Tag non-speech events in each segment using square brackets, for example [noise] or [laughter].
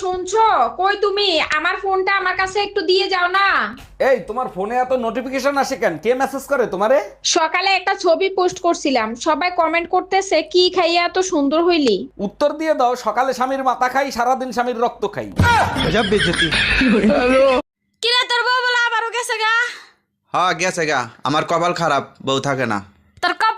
শুনছো? কই তুমি? আমার ফোনটা আমার কাছে একটু দিয়ে যাও না। এই তোমার ফোনে এত নোটিফিকেশন আসে কেন? কে মেসেজ করে তোমারে? সকালে একটা ছবি পোস্ট করছিলাম। সবাই কমেন্ট করতেছে কি খাইয়া এত সুন্দর হইলি? উত্তর দিয়ে দাও সকালে স্বামীর মাথা খাই সারাদিন স্বামীর রক্ত খাই। কিরে তোর বউ বলে আবারও গেছে গা? হ্যাঁ গেছে গা। আমার কপাল খারাপ বউ থাকে না। তোর কপাল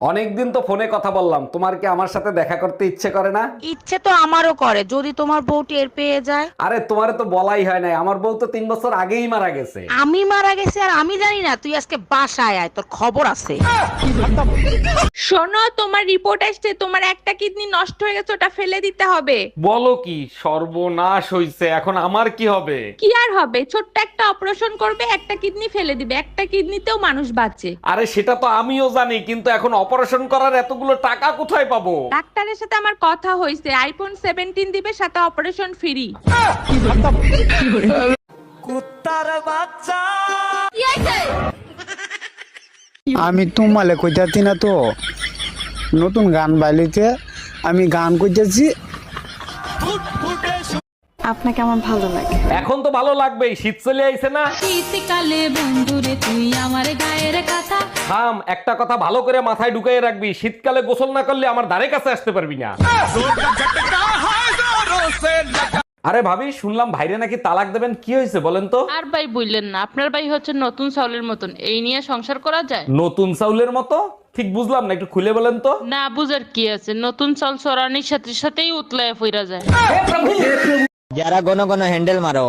অনেকদিন তো ফোনে কথা বললাম। তোমার কি আমার সাথে দেখা করতে ইচ্ছে করে না? ইচ্ছে তো আমারও করে যদি তোমার বউ টের পেয়ে যায়। আরে তোমারে তো বলাই হয় নাই। আমার বউ তো তিন বছর আগেই মারা গেছে। আমি মারা গেছি আর আমি জানি না তুই আজকে বাসায় আয় তোর খবর আছে। শোনো তোমার রিপোর্ট আসছে তোমার একটা কিডনি নষ্ট হয়ে গেছে ওটা ফেলে দিতে হবে। বলো কি সর্বনাশ হইছে এখন আমার কি হবে? কি আর হবে? ছোট্ট একটা অপারেশন করবে একটা কিডনি ফেলে দিবে একটা কিডনিতেও মানুষ বাঁচে। আরে সেটা তো আমিও জানি কিন্তু এখন অপারেশন করার এতগুলো টাকা কোথায় পাবো? ডাক্তারের সাথে আমার কথা হয়েছে আইফোন সেভেন্টিন দিবে সাথে অপারেশন ফ্রি কুত্তার বাচ্চা। আমি তোমালে কইতাছি না তো নতুন গান বাইলিতে আমি গান কইতেছি আপনাকে আমার ভালো লাগে। এখন তো ভালো লাগবেই শীত চলে আইছে না। শীতকালে বন্ধুরে তুই আমার গায়ের কথা। থাম একটা কথা ভালো করে মাথায় ঢুকাই রাখবি শীতকালে গোসল না করলে আমার ধারে কাছে আসতে পারবি না। আরে ভাবি শুনলাম ভাইরে নাকি তালাক দেবেন কি হয়েছে বলেন তো? আর ভাই বললেন না আপনার ভাই হচ্ছে নতুন চাউলের মতন এই নিয়ে সংসার করা যায়? নতুন চাউলের মতো? ঠিক বুঝলাম না একটু খুলে বলেন তো। না বুঝার কি আছে? নতুন চাল চড়ানির সাথে সাথেই উতলায় ফিরা যায়। যারা ঘন ঘন হ্যান্ডেল মারো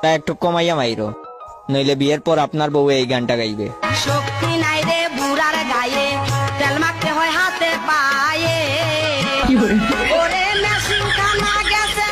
তা একটু কমাইয়া মাইরো। নইলে বিয়ের পর আপনার বউ এই গানটা গাইবে। শক্তি নাই রে বুড়ার গায়ে তেল মাখতে হয় হাতে পায়ে। ওরে মেশিন খানা গেছে।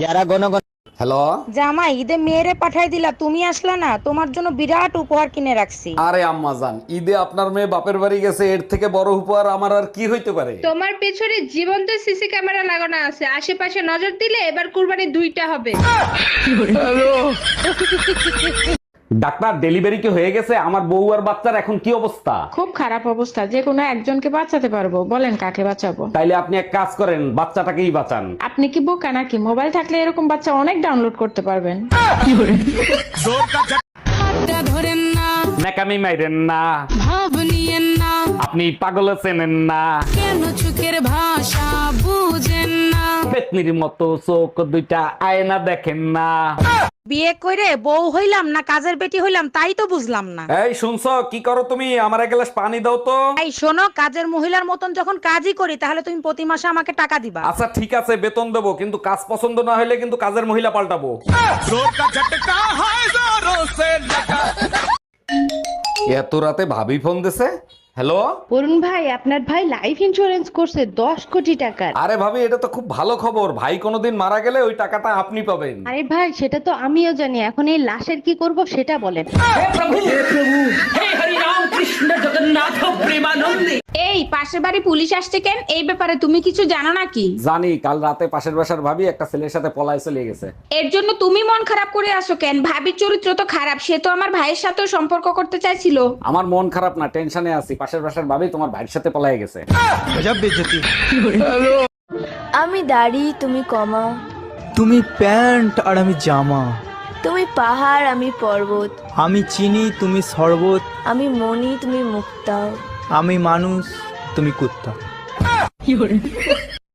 যারা ঘন ঘন হ্যালো? জামাই ঈদে মেয়েরে পাঠাই দিলা তুমি আসলা না তোমার জন্য বিরাট উপহার কিনে রাখছি। আরে আম্মা জান ঈদে আপনার মেয়ে বাপের বাড়ি গেছে এর থেকে বড় উপহার আমার আর কি হইতে পারে? তোমার পেছনে জীবন্ত সিসি ক্যামেরা লাগানো আছে আশেপাশে নজর দিলে এবার কুরবানি দুইটা হবে। [laughs] ডাক্তার ডেলিভারি কি হয়ে গেছে? আমার বউ আর বাচ্চার এখন কি অবস্থা? খুব খারাপ অবস্থা যে কোনো একজনকে বাঁচাতে পারব। বলেন কাকে বাঁচাবো? তাইলে আপনি এক কাজ করেন বাচ্চাটাকেই বাঁচান। আপনি কি বোকা নাকি? মোবাইল থাকলে এরকম বাচ্চা অনেক ডাউনলোড করতে পারবেন। ধরেন না নাকামি মাইরেন না ভাব নিয়েন না। আপনি পাগল চেনেন না। কেন চোখের ভাষা বুঝেন না? পেতনির মতো চোখ দুইটা আয়না দেখেন না। বিয়ে করে বউ হইলাম না কাজের বেটি হইলাম তাই তো বুঝলাম না। এই শুনছো কি করো তুমি? আমার এক গ্লাস পানি দাও তো। এই শোনো কাজের মহিলার মতন যখন কাজই করি তাহলে তুমি প্রতি মাসে আমাকে টাকা দিবা। আচ্ছা ঠিক আছে বেতন দেবো কিন্তু কাজ পছন্দ না হলে কিন্তু কাজের মহিলা পাল্টাবো। এত রাতে ভাবি ফোন দিছে? হ্যালো? অরুণ ভাই আপনার ভাই লাইফ ইন্স্যুরেন্স করছে দশ কোটি টাকার। আরে ভাবি এটা তো খুব ভালো খবর। ভাই কোনোদিন মারা গেলে ওই টাকাটা আপনি পাবেন। আরে ভাই সেটা তো আমিও জানি। এখন এই লাশের কি করব সেটা বলেন। এই পাশের বাড়ি পুলিশ আসছে কেন? এই ব্যাপারে তুমি কিছু জানো নাকি? জানি কাল রাতে পাশের বাসার ভাবি একটা ছেলের সাথে পলায় চলে গেছে। এর জন্য তুমি মন খারাপ করে আসো কেন? ভাবির চরিত্র তো খারাপ সে তো আমার ভাইয়ের সাথেও সম্পর্ক করতে চাইছিল। আমার মন খারাপ না টেনশনে আছি পাশের বাসার ভাবি তোমার ভাইয়ের সাথে পলায় গেছে। আমি দাড়ি তুমি কমা। তুমি প্যান্ট আর আমি জামা। তুমি পাহাড় আমি পর্বত। আমি চিনি তুমি শরবত। আমি মনি তুমি মুক্তা। আমি মানুষ তুমি কুত্তা।